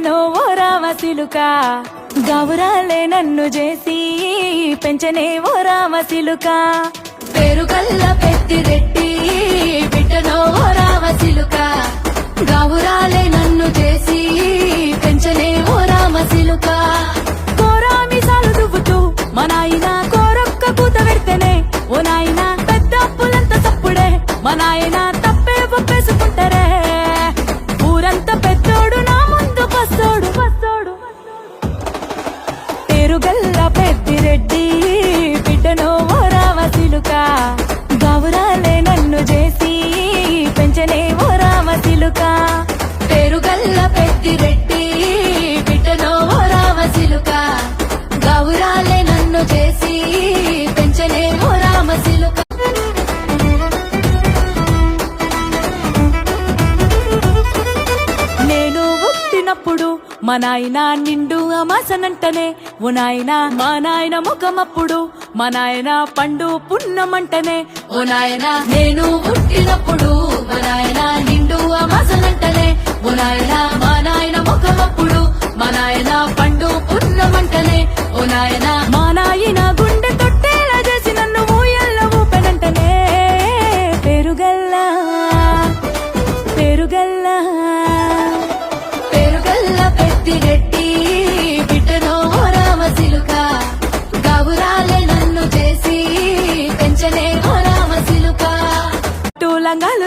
సిలుక గౌరాలే నన్ను చేసి పెంచనే ఓ రామ సిలుక పెట్టి రెట్టి బిడ్డనో ఓ సిలుక గౌరాలే నన్ను చేసి పెంచనే ఓ రామ సిలుక కోరామి సాలు దువ్వుతూ మా నాయన కోరొక్క కూత పెడితేనే ఓ నాయన పెద్ద అప్పులంత తప్పుడే మా నాయన తప్పే ఒప్పేసుకుంటారే. మా నాయన నిండు అమాసనంటనే ఓ నాయన మా నాయన ముఖమప్పుడు మా నాయన పండు పున్నమంటనే. ఓ నాయన నేను పుట్టినప్పుడు మా నాయన నిండు అమాసనంటనే. ఓ నాయన మా నాయన ముఖమప్పుడు మా నాయన పండు పున్నమంటనే. ఓ నాయన మా నాయన గుండె తొట్టేలా చేసి నన్ను ఊయల్ల ఊపెనంటనే. పెరుగల్లా పెరుగల్లా.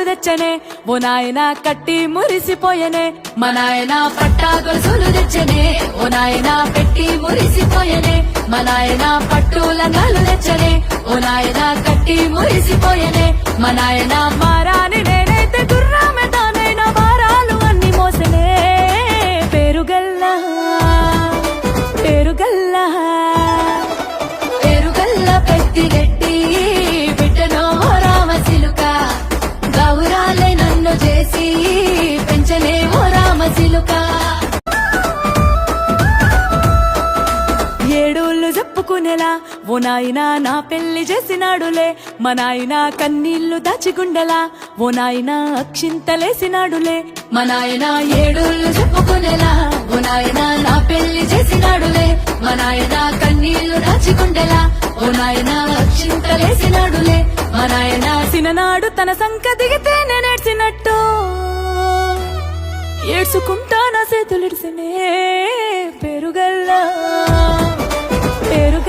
లంగాలు తెచ్చనే ఓ నాయన కట్టి మురిసిపోయనే మా నాయన పట్టా గొలుసులు తెచ్చనే ఓ నాయన పెట్టి మురిసిపోయనే మా నాయన పట్టు లంగాలు తెచ్చనే ఓ నాయన కట్టి మురిసిపోయనే మా నాయన మారాని నేనైతే గుర్రామె తానైన వారాలు అన్ని మోసనే. పేరుగల్లా పేరుగల్లా పేరుగల్ల పెట్టి ఓ నాయన నా పెళ్ళి చేసినాడులే. మా నాయన కన్నీళ్ళు దాచిగుండెలా? ఓ నాయన అక్షింతలేసినాడులే. మా నాయన ఏడుళ్ళు చెప్పుకునేలా? ఓ నాయన నా పెళ్ళి చేసినాడులే. మా నాయన కన్నీళ్ళు దాచిగుండెలా? ఓ నాయన అక్షింతలేసినాడులే. మా నాయన సిననాడు తన సంక దిగితే నేనేడ్చినట్టు. ఏడ్చుకుంటా నా చేతులిడిసినే పెరుగల్లా. పేరు